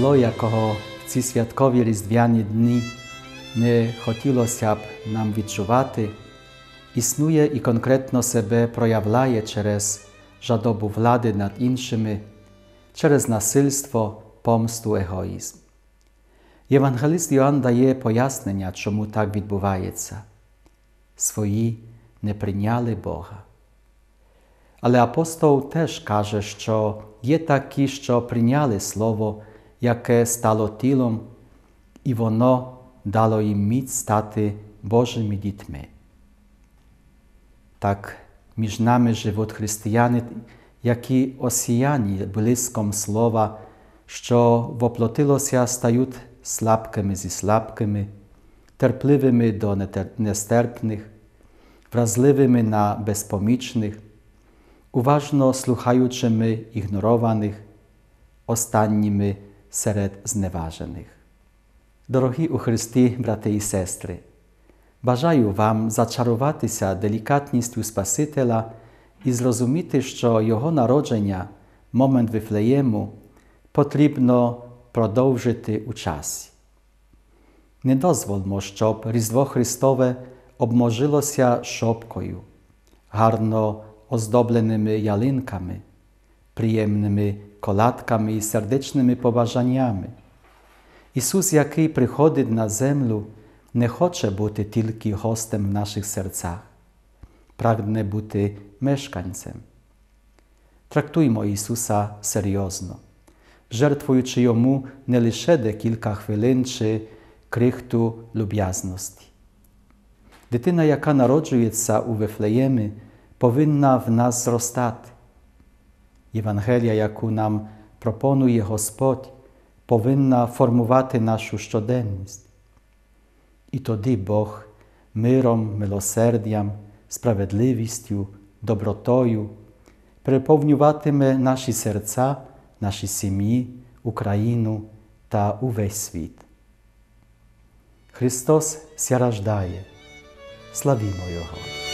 Зло, якого в ці святкові різдвяні дні не хотілося б нам відчувати, існує і конкретно себе проявляє через жадобу влади над іншими, через насильство, помсту, егоїзм. Євангелист Йоанн дає пояснення, чому так відбувається. Свої не прийняли Бога. Але апостол теж каже, що є такі, що прийняли Слово, яке стало тілом, і воно дало їм міць стати Божими дітьми. Так між нами живуть християни, які осіяні блиском Слова, що воплотилося, стають слабкими зі слабкими, терпливими до нестерпних, вразливими на безпомічних, уважно слухаючими ігнорованих, останніми серед зневажених. Дорогі у Христі, брати і сестри, бажаю вам зачаруватися делікатністю Спасителя і зрозуміти, що Його народження, момент Вифлеєму, потрібно продовжити у часі. Не дозвольмо, щоб Різдво Христове обможилося шопкою, гарно оздобленими ялинками, приємними колядками і сердечними побажаннями. Ісус, який приходить на землю, не хоче бути тільки гостем в наших серцях, прагне бути мешканцем. Трактуймо Ісуса серйозно, жертвуючи Йому не лише декілька хвилин чи крихту люб'язності. Дитина, яка народжується у Вифлеємі, повинна в нас зростати. Євангелія, яку нам пропонує Господь, повинна формувати нашу щоденність. І тоді Бог миром, милосердям, справедливістю, добротою переповнюватиме наші серця, наші сім'ї, Україну та увесь світ. Христос ся рождає, славімо Його!